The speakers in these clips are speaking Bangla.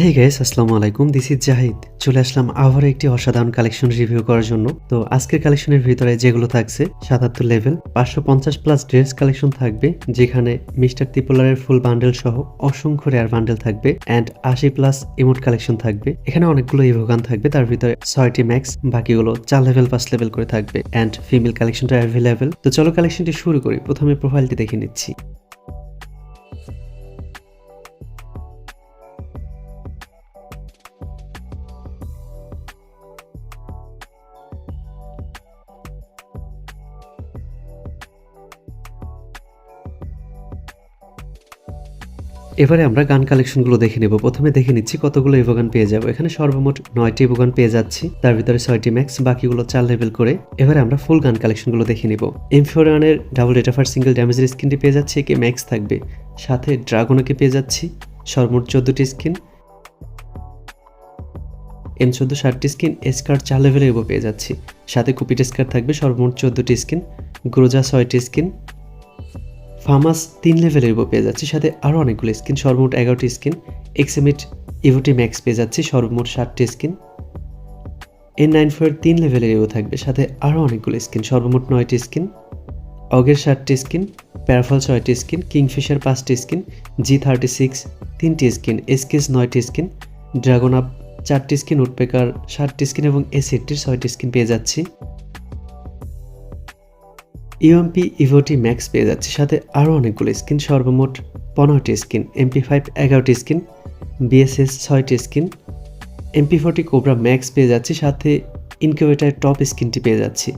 হে গাইস আসসালামু আলাইকুম। দিস ইজ জাহিদ চলে আসলাম আবার একটি অসাধারণ কালেকশন রিভিউ করার জন্য। তো আজকের কালেকশনের ভিতরে যেগুলো থাকছে, সাতাত্তর লেভেল পাঁচশো পঞ্চাশ প্লাস ড্রেস কালেকশন থাকবে, যেখানে মিস্টার ত্রিপোলারের ফুল বান্ডেল সহ অসংখ্য রেয়ার বান্ডেল থাকবে অ্যান্ড আশি প্লাস ইমোট কালেকশন থাকবে। এখানে অনেকগুলো ইভোগান থাকবে, তার ভিতরে ছয়টি ম্যাক্স বাকিগুলো চার লেভেল পাঁচ লেভেল করে থাকবে অ্যান্ড ফিমেল কালেকশনটা অ্যাভেলেবেল তো চলো কালেকশনটি শুরু করি। প্রথমে প্রোফাইলটি দেখে নিচ্ছি। এবারে আমরা গান কালেকশনগুলো দেখে নেব। প্রথমে দেখে নিচ্ছি কতগুলো ইভোগান পেয়ে যাব। এখানে সর্বমোট নয়টি ইভোগান পেয়ে যাচ্ছি। তার ভিতরে ছয়টি ম্যাক্স বাকিগুলো চার লেভেল করে। এবারে আমরা ফুল গান কালেকশনগুলো দেখে নিব। এমফিওরানের ডাবল ডেটাফার সিঙ্গেল ড্যামেজের স্কিনটি পেয়ে যাচ্ছে। একে ম্যাক্স থাকবে। সাথে ড্রাগনকে পেয়ে যাচ্ছি। সর্বমোট চোদ্দোটি স্কিন এম চোদ্দ ষাটটি স্কিন এসকার চার লেভেলের এগো পেয়ে যাচ্ছি। সাথে কুপিট স্কার থাকবে, সর্বমোট চোদ্দোটি স্কিন গ্রোজা ছয়টি স্কিন ফার্মাস তিন লেভেলের ইভো পেয়ে যাচ্ছি, সাথে আরও অনেকগুলো স্কিন সর্বমোট এগারোটি স্কিন এক্সএমিট ইভোটি ম্যাক্স পেয়ে যাচ্ছি, সর্বমোট ষাটটি স্কিন এন নাইন ফোর তিন লেভেলের ইভো থাকবে, সাথে আরও অনেকগুলো স্কিন সর্বমোট নয়টি স্কিন অগের ষাটটি স্কিন প্যারাফল ছয়টি স্কিন কিংফিশার পাঁচটি স্কিন জি থার্টি সিক্স তিনটি স্কিন এসকেস নয়টি স্কিন ড্রাগন আপ চারটি স্কিন উডপেকার ষাটটি স্কিন এবং এসিটির ছয়টি স্কিন পেয়ে যাচ্ছি। ইউএমপি ইভোটি ম্যাক্স পেয়ে যাচ্ছে সাথে আরও অনেকগুলো স্কিন, সর্বমোট পনেরোটি স্কিন এমপি ফাইভ এগারোটি স্কিন বিএসএস ছয়টি skin MP forty cobra max পেয়ে যাচ্ছি সাথে ইনকিউবেটারের টপ স্কিনটি পেয়ে যাচ্ছি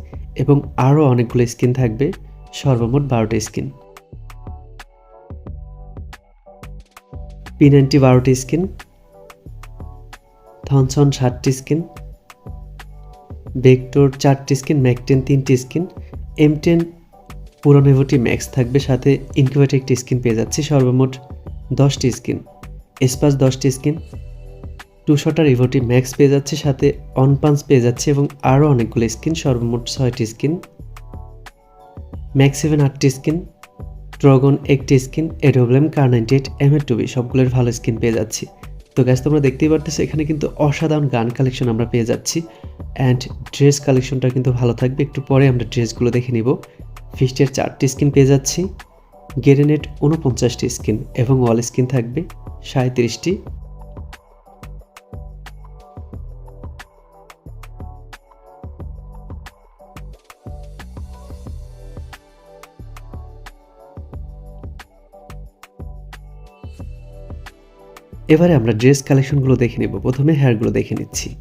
এবং আরও অনেকগুলো স্কিন থাকবে, সর্বমোট বারোটি স্কিন। পি নাইনটি বারোটি স্কিন থনসন ষাটটি স্কিন বেকটোর চারটি স্কিন ম্যাকটেন তিনটি স্কিন এম টেন পুরনো ইভোটি ম্যাক্স থাকবে, সাথে ইনকিউবেটর একটি স্কিন পেয়ে যাচ্ছি, সর্বমোট দশটি স্কিন এসপাস দশটি স্কিন টু শটার ইভোটি ম্যাক্স পেয়ে যাচ্ছে, সাথে অন পেয়ে যাচ্ছে এবং আরও অনেকগুলো স্কিন সর্বমোট ছয়টি স্কিন ম্যাক্স সেভেন আটটি স্কিন ড্রগন একটি স্কিন এডোব্লেম কার নাইনটি এইট, এম এর টুবি সবগুলোর ভালো স্কিন পেয়ে যাচ্ছি। তো গ্যাস তোমরা দেখতেই পারতেছো, এখানে কিন্তু অসাধারণ গান কালেকশন আমরা পেয়ে যাচ্ছি। অ্যান্ড ড্রেস কালেকশনটা কিন্তু ভালো থাকবে। একটু পরে আমরা ড্রেসগুলো দেখে নিব। ফিস্টের চারটি স্কিন পেয়ে যাচ্ছি। গেরেনেট উনপঞ্চাশটি স্কিন এবং ওয়াল স্কিন থাকবে। সাঁত্রিশটি এবারে আমরা ড্রেস কালেকশনগুলো দেখে নেব। প্রথমে হেয়ারগুলো দেখে নিচ্ছি।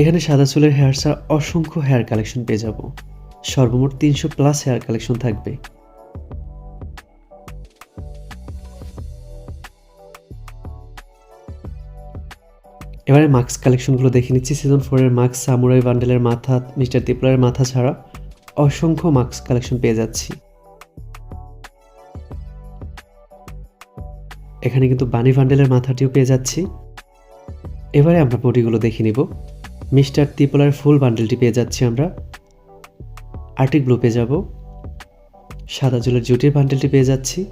এখানে সাদা চুলের হেয়ার ছাড়া অসংখ্য হেয়ার কালেকশন পেয়ে যাব। সর্বমোট তিনশো প্লাস হেয়ার কালেকশন থাকবে। এবারে মাস্ক কালেকশনগুলো দেখে নিচ্ছি। সিজন ফোরের মাস্ক সামুরাই বান্ডেলের মাথা মিস্টার তিপলারের মাথা ছাড়া অসংখ্য মাস্ক কালেকশন পেয়ে যাচ্ছি। এখানে কিন্তু বানি বান্ডেলের মাথাটিও পেয়ে যাচ্ছি। এবারে আমরা বডিগুলো দেখে নিব। মিস্টার ত্রিপোলার ফুল বান্ডেলটি পেয়ে যাচ্ছি আমরা। আর্টিক ব্লু পেয়ে যাব। সাদা জুলের জুটির বান্ডেলটি পেয়ে যাচ্ছি।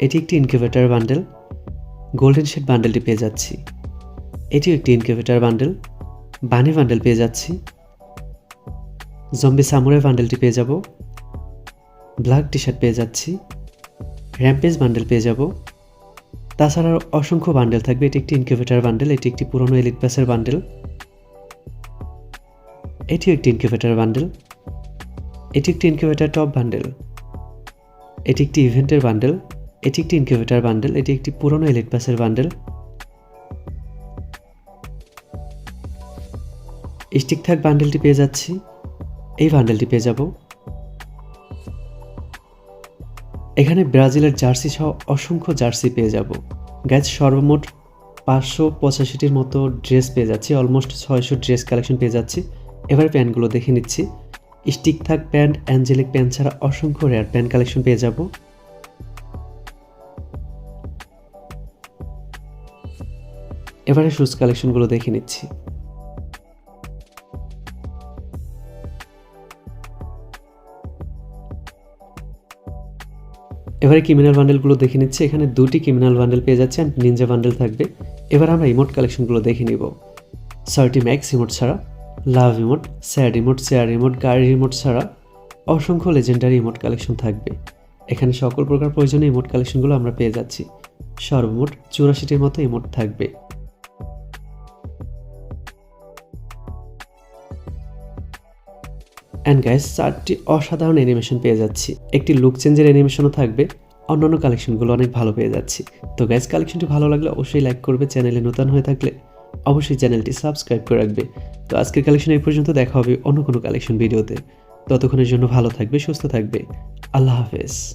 এটি একটি ইনকিউবেটার বান্ডেল। গোল্ডেন শেড বান্ডেলটি পেয়ে যাচ্ছি। এটিও একটি ইনকিউবেটার বান্ডেল। বানি বান্ডেল পেয়ে যাচ্ছি। জম্বি সামুরাই বান্ডেলটি পেয়ে যাব। ব্ল্যাক টি শার্ট পেয়ে যাচ্ছি। র্যাম্পেজ বান্ডেল পেয়ে যাব। তাছাড়াও অসংখ্য বান্ডেল থাকবে। এটি একটি ইনকিউবেটার বান্ডেল। এটি একটি পুরনো এলিট প্যাসের বান্ডেল। এটিও একটি ইনকিউবেটার বান্ডেল এটি একটি ইনকিউবেটার টপ বান্ডেল এটি একটি ইভেন্টের বান্ডেল এটি একটি ইনকিউবেটার বান্ডেল এটি একটি পুরনো এলিট প্যাসের বান্ডেল স্টিক থাক বান্ডেলটি পেয়ে যাচ্ছি। এই বান্ডেলটি পেয়ে যাব। এখানে ব্রাজিলের জার্সি সহ অসংখ্য জার্সি পেয়ে যাব। গ্যাস সর্বমোট পাঁচশো পঁচাশিটির মতো ড্রেস পেয়ে যাচ্ছি অলমোস্ট ছয়শো ড্রেস কালেকশন পেয়ে যাচ্ছি। এবার প্যান্টগুলো দেখে নিচ্ছি। স্টিক থাক প্যান্ট, অ্যাঞ্জেলিক প্যান্ট ছাড়া অসংখ্য রেয়ার প্যান্ট কালেকশন পেয়ে যাব। এবারে শুজ কালেকশনগুলো দেখে নিচ্ছি। এবারে ক্রিমিনাল বান্ডেলগুলো দেখে নিচ্ছে। এখানে দুটি ক্রিমিনাল বান্ডেল পেয়ে যাচ্ছে অ্যান্ড নিনজা বান্ডেল থাকবে। এবার আমরা ইমোট কালেকশনগুলো দেখে নিব। সার্টি ম্যাক্স ইমোট ছাড়া। Love emote sad emote share emote গাড়ির ইমোট ছাড়া অসংখ্য লেজেন্ডারি ইমোট কালেকশন থাকবে। এখানে সকল প্রকার প্রয়োজনীয় ইমোট কালেকশনগুলো আমরা পেয়ে যাচ্ছি। সর্বমোট চুরাশিটির মতো ইমোট থাকবে। অ্যান্ড গাইস চারটি অসাধারণ অ্যানিমেশন পেয়ে যাচ্ছি। একটি লুক চেঞ্জের অ্যানিমেশনও থাকবে। অন্যান্য কালেকশনগুলো অনেক ভালো পেয়ে যাচ্ছি। তো গাইস কালেকশনটি ভালো লাগলে অবশ্যই লাইক করবে। চ্যানেলে নতুন হয়ে থাকলে অবশ্যই চ্যানেলটি সাবস্ক্রাইব করে রাখবে। তো আজকের কালেকশন এই পর্যন্ত, দেখা হবে অন্য কোনো কালেকশন ভিডিওতে ততক্ষণের জন্য ভালো থাকবে, সুস্থ থাকবে। আল্লাহ হাফেজ।